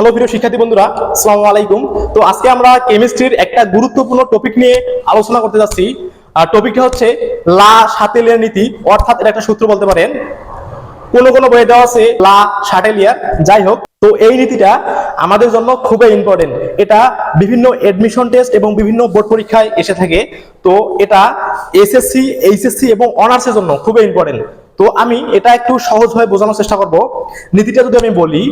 Hello প্রিয় শিক্ষার্থী বন্ধুরা, আসসালামু আলাইকুম। তো আজকে আমরা কেমিস্ট্রির একটা গুরুত্বপূর্ণ টপিক নিয়ে আলোচনা করতে যাচ্ছি। আর টপিকটা হচ্ছে লা সাতেলিয়ার নীতি, অর্থাৎ এটা একটা সূত্র বলতে পারেন। কোন কোন বইয়ে দেওয়া আছে লা সাটেলিয়ার। যাই হোক, তো এই নীতিটা আমাদের জন্য খুবই ইম্পর্টেন্ট এটা বিভিন্ন এডমিশন টেস্ট এবং বিভিন্ন বোর্ড পরীক্ষায় এসে থাকে। তো এটা এসএসসি এইচএসসি এবং অনার্সের জন্য খুবই ইম্পর্টেন্ট তো আমি এটা একটু সহজভাবে বোঝানোর চেষ্টা করব। নীতিটা যদি আমি বলি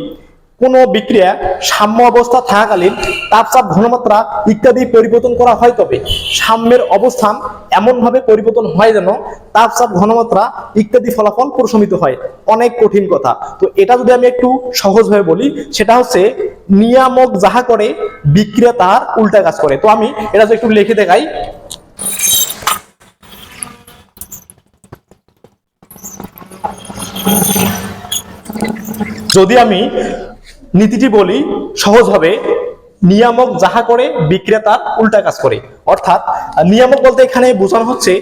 কোনো বিক্রিয়া সাম্য অবস্থা থাকাকালীন তাপচাপ, ঘনমাত্রা ইত্যাদি পরিবর্তন করা হয় তবে সাম্যের অবস্থান এমনভাবে পরিবর্তন হয় যেন তাপচাপ, ঘনমাত্রা ইত্যাদি ফলাফল প্রশমিত হয়। অনেক কঠিন কথা। তো এটা যদি আমি একটু সহজভাবে বলি, সেটা হচ্ছে নিয়ামক যাহা করে, বিক্রিয়া তার উল্টা কাজ করে। তো আমি এটা যদি একটু লিখে দেখাই। যদি আমি নীতিটি বলি সহজভাবে নিয়ামক যাহা করে, বিক্রেতার উল্টা কাজ করে। অর্থাৎ, নিয়ামক বলতে এখানে বোঝানো হচ্ছে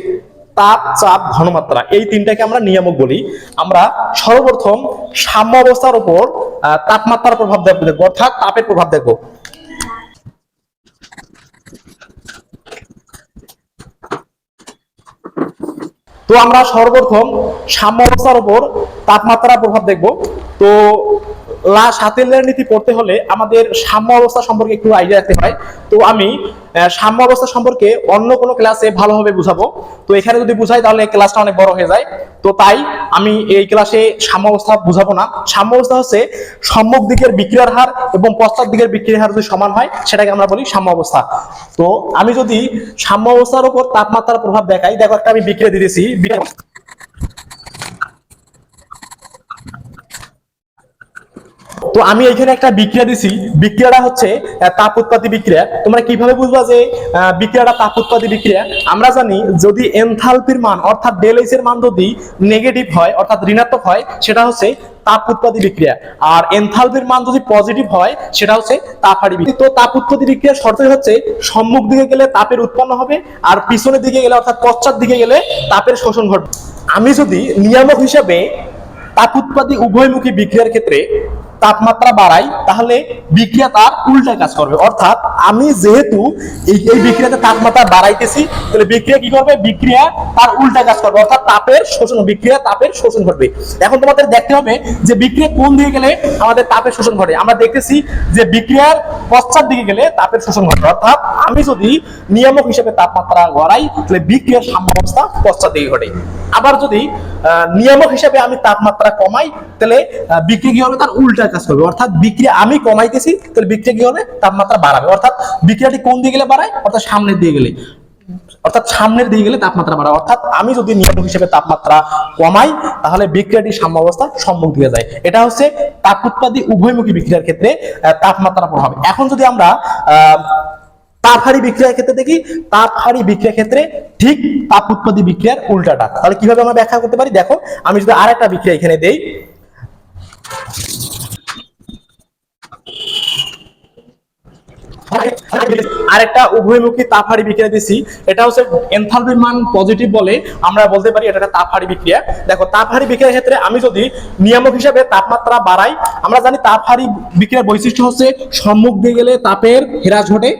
তাপ, চাপ, ঘনমাত্রা। এই তিনটাকে আমরা নিয়ামক বলি। আমরা সর্বপ্রথম সাম্য অবস্থার উপর তাপমাত্রার প্রভাব দেখব, অর্থাৎ তাপের প্রভাব দেখব। তো আমরা সর্বপ্রথম সাম্য অবস্থার উপর তাপমাত্রার প্রভাব দেখব। তো লা সাতেলের নীতি পড়তে হলে আমাদের সাম্য অবস্থা সম্পর্কে একটু আইডিয়া রাখতে হয়। তো আমি সাম্য অবস্থা সম্পর্কে অন্য কোনো ক্লাসে ভালোভাবে বুঝাবো। তো এখানে যদি বুঝাই তাহলে ক্লাসটা অনেক বড় হয়ে যায়। তো তাই আমি এই ক্লাসে সাম্য অবস্থা বুঝাবো না। সাম্য অবস্থা হচ্ছে সম্মুখ দিকের বিক্রিয়ার হার এবং পশ্চাৎ দিকের বিক্রিয়ার হার যদি সমান হয়, সেটাকে আমরা বলি সাম্য অবস্থা। তো আমি যদি সাম্য অবস্থার উপর তাপমাত্রার প্রভাব দেখাই, দেখো একটা আমি বিক্রিয়া দিতেছি। তো আমি এখানে একটা বিক্রিয়া দিছি। বিক্রিয়াটা হচ্ছে তাপ উৎপাদী বিক্রিয়া। তোমরা কীভাবে বুঝবা যে বিক্রিয়াটা তাপ উৎপাদী বিক্রিয়া? আমরা জানি যদি এনথালপির মান, অর্থাৎ ডেল এর মান যদি নেগেটিভ হয়, অর্থাৎ ঋণাত্মক হয়, সেটা হচ্ছে তাপ উৎপাদী বিক্রিয়া। আর এনথালপির মান যদি পজিটিভ হয়, সেটা হচ্ছে তাপ হারি বিক্রিয়া। তো তাপ উৎপাদী বিক্রিয়ার শর্ত হচ্ছে সম্মুখ দিকে গেলে তাপের উৎপন্ন হবে, আর পিছনের দিকে গেলে, অর্থাৎ পশ্চাৎ দিকে গেলে তাপের শোষণ ঘটবে। আমি যদি নিয়ামক হিসাবে তাপ উৎপাদী উভয়মুখী বিক্রিয়ার ক্ষেত্রে তাপমাত্রা বাড়াই, তাহলে বিক্রিয়া তার উল্টা কাজ করবে। অর্থাৎ আমি যেহেতু এই বিক্রিয়াতে তাপমাত্রা বাড়াইতেছি, তাহলে বিক্রিয়া কি করবে? বিক্রিয়া তার উল্টা কাজ করবে। অর্থাৎ তাপের শোষণ, বিক্রিয়া তাপের শোষণ ঘটবে। এখন তোমাদের দেখতে হবে যে বিক্রিয়া কোন দিকে গেলে আমাদের তাপের শোষণ ঘটে। আমরা দেখতেছি যে বিক্রিয়ার পশ্চাৎ দিকে গেলে তাপের শোষণ ঘটে। অর্থাৎ আমি যদি নিয়ামক হিসেবে তাপমাত্রা গড়াই, তাহলে বিক্রিয়ার সাম্য অবস্থা পশ্চাৎ দিকে ঘটে। আবার যদি নিয়ামক হিসেবে আমি তাপমাত্রা কমাই, তাহলে বিক্রিয়া কি হবে? তার উল্টা কাজ করবে অর্থাৎ বিক্রিয়া আমি কমাইতেছি, তাহলে বিক্রিয়া কি হবে? তাপমাত্রা বাড়াবে। অর্থাৎ বিক্রিয়াটি কোন দিকে গেলে বাড়ায়? অর্থাৎ সামনের দিকে গেলে। অর্থাৎ সামনের দিকে গেলে তাপমাত্রা বাড়ায়। অর্থাৎ আমি যদি নিয়ামক হিসেবে তাপমাত্রা কমাই, তাহলে বিক্রিয়াটি সাম্য অবস্থা সম্মুখ দিকে যায়। এটা হচ্ছে তাপ উৎপাদী উভয়মুখী বিক্রিয়ার ক্ষেত্রে তাপমাত্রা প্রভাব। এখন যদি আমরা, আহ, তাপ হারি বিক্রিয়ার ক্ষেত্রে দেখি, তাপ হারি বিক্রিয়ার ক্ষেত্রে ঠিক তাপ উৎপাদী বিক্রিয়ার উল্টাটা। তাহলে কীভাবে আমরা ব্যাখ্যা করতে পারি? দেখো, আমি যদি আর একটা বিক্রিয়া এখানে দেই। আরেকটা উভয়মুখী তাপহারি বিক্রিয়া দিছি। এটা হচ্ছে এনথালপির মান পজিটিভ বলে আমরা বলতে পারি, এটা একটা তাপহারি বিক্রিয়া। দেখো তাপহারি বিক্রিয়ার ক্ষেত্রে আমি যদি নিয়ামক হিসাবে তাপমাত্রা বাড়াই, আমরা জানি তাপহারি বিক্রিয়ার বৈশিষ্ট্য হচ্ছে সম্মুখ দিয়ে গেলে তাপের হ্রাস ঘটে,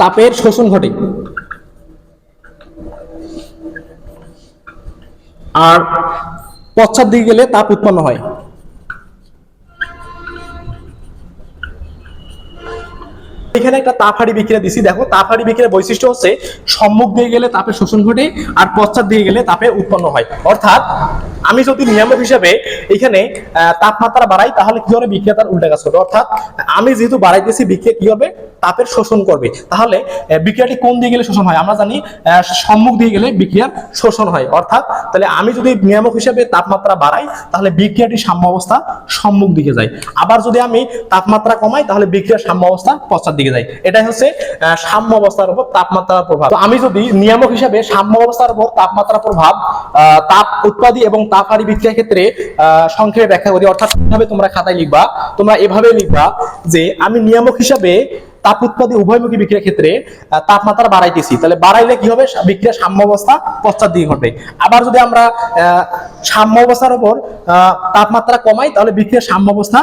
তাপের শোষণ ঘটে। আর পশ্চাৎ দিকে গেলে তাপ উৎপন্ন হয়। এখানে একটা তাফারি বিক্রিয়া দিছি। দেখো, তাফারি বিক্রিয়ার বৈশিষ্ট্য হচ্ছে, সম্মুখ দিয়ে গেলে তাপের শোষণ ঘটে আর পশ্চাৎ দিয়ে গেলে তাপে উৎপন্ন হয়। অর্থাৎ আমি যদি নিয়ামক হিসাবে এখানে তাপমাত্রা বাড়াই, তাহলে কি হবে? বিক্রিয়া তার উল্টা কাজ করবে। অর্থাৎ, আমি যেহেতু বাড়াইতেছি বিক্রিয়া কি হবে? তাপের শোষণ করবে। তাহলে বিক্রিয়াটি কোন দিয়ে গেলে শোষণ হয়? আমরা জানি সম্মুখ দিয়ে গেলে বিক্রিয়ার শোষণ হয়। অর্থাৎ, তাহলে আমি যদি নিয়ামক হিসাবে তাপমাত্রা বাড়াই, তাহলে বিক্রিয়াটি সাম্য অবস্থা সম্মুখ দিকে যায়। আবার যদি আমি তাপমাত্রা কমাই, তাহলে বিক্রিয়ার সাম্য অবস্থা পশ্চাৎ দিকে যায়। এটাই হচ্ছে সাম্য অবস্থার উপর তাপমাত্রার প্রভাব। আমি যদি নিয়ামক হিসাবে সাম্য অবস্থার উপর তাপমাত্রার প্রভাব তাপ উৎপাদী এবং তাপহারি বিক্রিয়ার ক্ষেত্রে সংক্ষেপে ব্যাখ্যা করি। অর্থাৎ কীভাবে তোমরা খাতায় লিখবা, তোমরা এভাবে লিখবা যে, আমি নিয়ামক হিসাবে তাপ উৎপাদী উভয়মুখী বিক্রিয়ার ক্ষেত্রে তাপমাত্রা বাড়াইতেছি। তাহলে বাড়াইলে কি হবে? বিক্রিয়ার সাম্য অবস্থা পশ্চাৎ দিকে ঘটবে। আবার যদি আমরা সাম্য অবস্থার উপর তাপমাত্রা কমাই, তাহলে বিক্রিয়ার সাম্য অবস্থা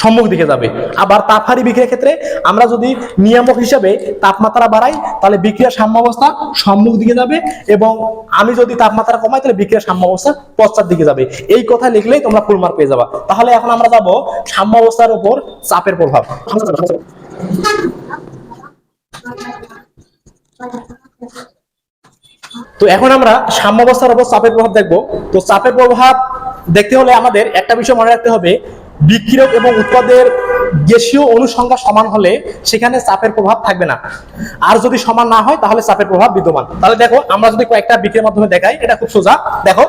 সম্মুখ দিকে যাবে। আবার তাপহারী বিক্রিয়ার ক্ষেত্রে আমরা যদি নিয়ামক হিসেবে তাপমাত্রা বাড়াই, তাহলে বিক্রিয়ার সাম্যাবস্থা সম্মুখ দিকে যাবে এবং আমি যদি তাপমাত্রা কমাই, তাহলে বিক্রিয়ার সাম্যাবস্থা পশ্চাৎ দিকে যাবে। এই কথা লিখলেই তোমরা ফুল মার্ক পেয়ে যাবা। তাহলে এখন আমরা যাব সাম্যাবস্থার উপর চাপের প্রভাব। তো এখন আমরা সাম্যাবস্থার উপর চাপের প্রভাব দেখব। তো চাপের প্রভাব দেখতে হলে আমাদের একটা বিষয় মনে রাখতে হবে। বিক্রিয়ক এবং উৎপাদের গ্যাসীয় অনুসংখ্যা সমান হলে সেখানে চাপের প্রভাব থাকবে না। আর যদি সমান না হয়, তাহলে চাপের প্রভাব বিদ্যমান। তাহলে দেখো, আমরা যদি কয়েকটা বিক্রিয়ার মাধ্যমে দেখাই, এটা খুব সোজা। দেখো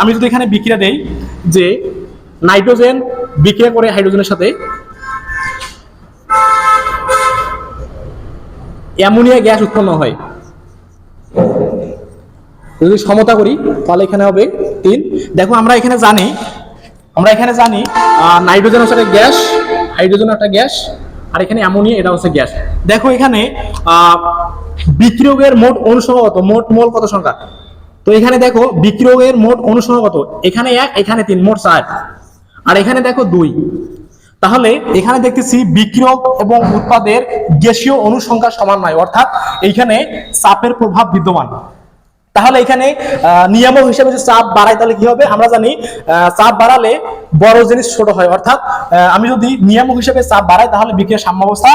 আমি যদি এখানে বিক্রিয়া দেই, যে নাইট্রোজেন বিক্রিয়া করে হাইড্রোজেনের সাথে অ্যামোনিয়া গ্যাস উৎপন্ন হয়। যদি সমতা করি, তাহলে এখানে হবে তিন। দেখো, আমরা এখানে জানি আমরা এখানে জানি নাইট্রোজেন হচ্ছে একটা গ্যাস, হাইড্রোজেন একটা গ্যাস, আর এখানে অ্যামোনিয়া, এটা হচ্ছে গ্যাস। দেখো এখানে বিক্রিয়কের মোট অনুসংখ্যা মোট মোল কত সংখ্যা? তো এখানে দেখো, বিক্রিয়কের মোট অনুসংখ্যা এখানে এক, এখানে তিন, মোট চার। আর এখানে দেখো দুই। তাহলে এখানে দেখতেছি বিক্রিয়ক এবং উৎপাদের গ্যাসীয় অনুসংখ্যা সমান নয়, অর্থাৎ এইখানে চাপের প্রভাব বিদ্যমান। তাহলে এখানে নিয়ামক হিসেবে যদি চাপ বাড়াই তাহলে কি হবে? আমরা জানি চাপ বাড়ালে বড় জিনিস ছোট হয়। অর্থাৎ আমি যদি নিয়ামক হিসেবে চাপ বাড়াই, তাহলে বিক্রিয়ার সাম্যাবস্থা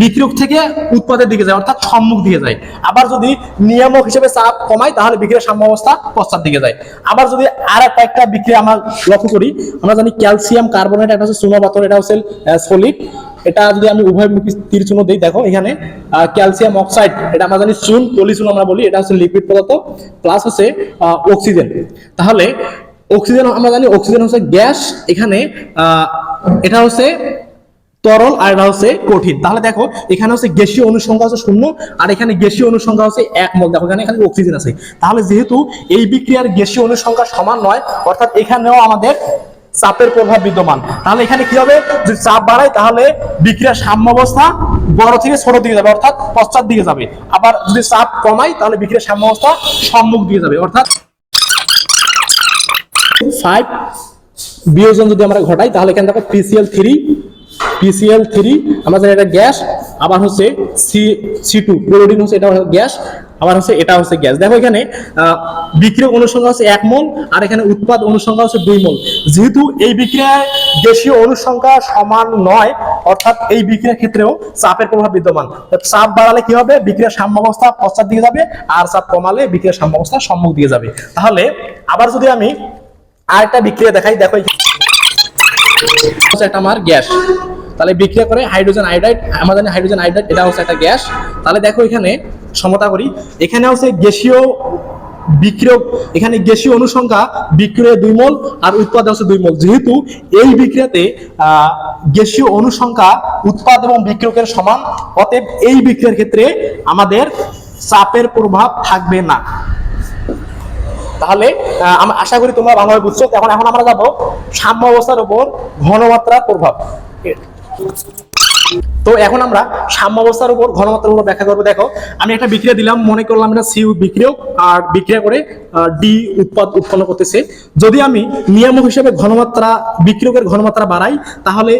বিক্রিয়ক থেকে উৎপাদের দিকে যায়, অর্থাৎ সম্মুখ দিকে যায়। আবার যদি নিয়ামক হিসেবে চাপ কমায় তাহলে বিক্রিয়ার সাম্যাবস্থা পশ্চাৎ দিকে যায়। আবার যদি আর একটা একটা বিক্রিয়া আমরা লক্ষ্য করি, আমরা জানি ক্যালসিয়াম কার্বনেট, এটা হচ্ছে চুনো পাথর, এটা হচ্ছে সলিড। এটা যদি আমি উভয়মুখী তীর চুনো দিই, দেখো এখানে ক্যালসিয়াম অক্সাইড এটা আমরা জানি চুন, পলিচুন আমরা বলি, এটা হচ্ছে লিকুইড পদার্থ প্লাস হচ্ছে অক্সিজেন তাহলে অক্সিজেন আমরা জানি অক্সিজেন হচ্ছে গ্যাস, এখানে এটা হচ্ছে তরল আর এটা হচ্ছে কঠিন। তাহলে দেখো, এখানে হচ্ছে গ্যাসীয় অনুসংখ্যা হচ্ছে শূন্য, আর এখানে গ্যাসীয় অনুসংখ্যা হচ্ছে এক। মোল দেখো এখানে এখানে অক্সিজেন আছে। তাহলে যেহেতু এই বিক্রিয়ার গ্যাসীয় অনুসংখ্যা সমান নয়, অর্থাৎ এখানেও আমাদের চাপের প্রভাব বিদ্যমান। তাহলে এখানে কি হবে? যদি চাপ বাড়ায়, তাহলে বিক্রিয়ার সাম্যাবস্থা বড় থেকে ছোট দিকে যাবে, অর্থাৎ পশ্চাৎ দিকে যাবে। আবার যদি চাপ কমায়, তাহলে বিক্রিয়ার সাম্য অবস্থা সম্মুখ দিকে যাবে, অর্থাৎ ফাইভ বিয়োজন যদি আমরা ঘটাই, তাহলে এখানে দেখো পিসিএল থ্রি পিসিএল থ্রি জানি এটা গ্যাস আবার হচ্ছে সি সি টু ক্লোরিন হচ্ছে এটা গ্যাস আবার হচ্ছে এটা হচ্ছে গ্যাস। দেখো এখানে আহ, বিক্রিয়ক অনুসংখ্যা হচ্ছে এক মোল আর এখানে উৎপাদ অনুসংখ্যা হচ্ছে দুই মোল। যেহেতু এই বিক্রিয়ায় দেশীয় অনুসংখ্যা সমান নয় অর্থাৎ এই বিক্রিয়ার ক্ষেত্রেও চাপের প্রভাব বিদ্যমান। চাপ বাড়ালে কি হবে? বিক্রিয়ার সাম্যাবস্থা পশ্চাৎ দিকে যাবে আর চাপ কমালে বিক্রিয়ার সাম্যাবস্থা সম্মুখ দিকে যাবে। তাহলে আবার যদি আমি আরেকটা বিক্রিয়া দেখাই দেখো হচ্ছে একটা আমার গ্যাস। তাহলে বিক্রিয়া করে হাইড্রোজেন আয়োডাইড জানি হাইড্রোজেন আয়োডাইড, এটা হচ্ছে একটা গ্যাস। তাহলে দেখো এখানে সমতা করি। এখানে হচ্ছে গ্যাসীয় বিক্রিয়ক এখানে গ্যাসীয় অনুসংখ্যা বিক্রিয়া দুই মোল আর উৎপাদ হচ্ছে দুই মোল। যেহেতু এই বিক্রিয়াতে গ্যাসীয় অনুসংখ্যা উৎপাদ এবং বিক্রিয়কের সমান, অতএব এই বিক্রিয়ার ক্ষেত্রে আমাদের চাপের প্রভাব থাকবে না। তাহলে আমি আশা করি তোমরা ভালোভাবে বুঝছ। এখন এখন আমরা যাব সাম্য অবস্থার উপর ঘনমাত্রার প্রভাব। তো এখন আমরা সাম্য অবস্থার উপর ঘনমাত্রার উপর ব্যাখ্যা করব। দেখো, আমি একটা বিক্রিয়া দিলাম, মনে করলাম এটা সিউ বিক্রিয়ক আর বিক্রিয়া করে ডি উৎপাদ উৎপন্ন করতেছে। যদি আমি নিয়ামক হিসেবে ঘনমাত্রা, বিক্রিয়কের ঘনমাত্রা বাড়াই, তাহলে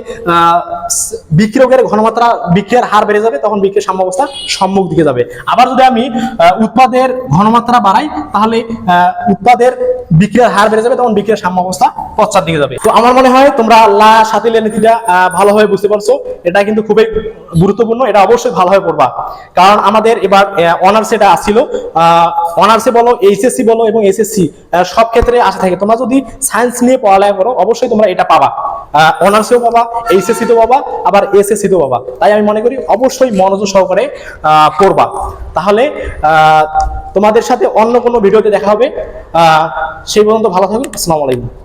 বিক্রিয়কের ঘনমাত্রা বিক্রিয়ার হার বেড়ে যাবে, তখন বিক্রিয়ার সাম্য অবস্থা সম্মুখ দিকে যাবে। আবার যদি আমি উৎপাদের ঘনমাত্রা বাড়াই, তাহলে উৎপাদের বিক্রিয়ার হার বেড়ে যাবে, তখন বিক্রিয়ার সাম্য অবস্থা পশ্চাৎ দিকে যাবে। তো আমার মনে হয় তোমরা লা সাতিলে নীতিটা ভালোভাবে বুঝতে পারছ। এটা কিন্তু খুবই গুরুত্বপূর্ণ, এটা অবশ্যই ভালোভাবে পড়বা। কারণ আমাদের এবার অনার্স এটা আসছিল। অনার্সে বলো এইচএসসি বলো এবং এসএসসি সব ক্ষেত্রে আসা থাকে। তোমরা যদি সায়েন্স নিয়ে পড়ালেখা করো, অবশ্যই তোমরা এটা পাবা। অনার্সেও পাবা এইচএসসি তেও পাবা, আবার এসএসসি তেও পাবা। তাই আমি মনে করি অবশ্যই মনোযোগ সহকারে পড়বা। তাহলে তোমাদের সাথে অন্য কোনো ভিডিওতে দেখা হবে। সেই পর্যন্ত ভালো থাকুন আসসালামু আলাইকুম।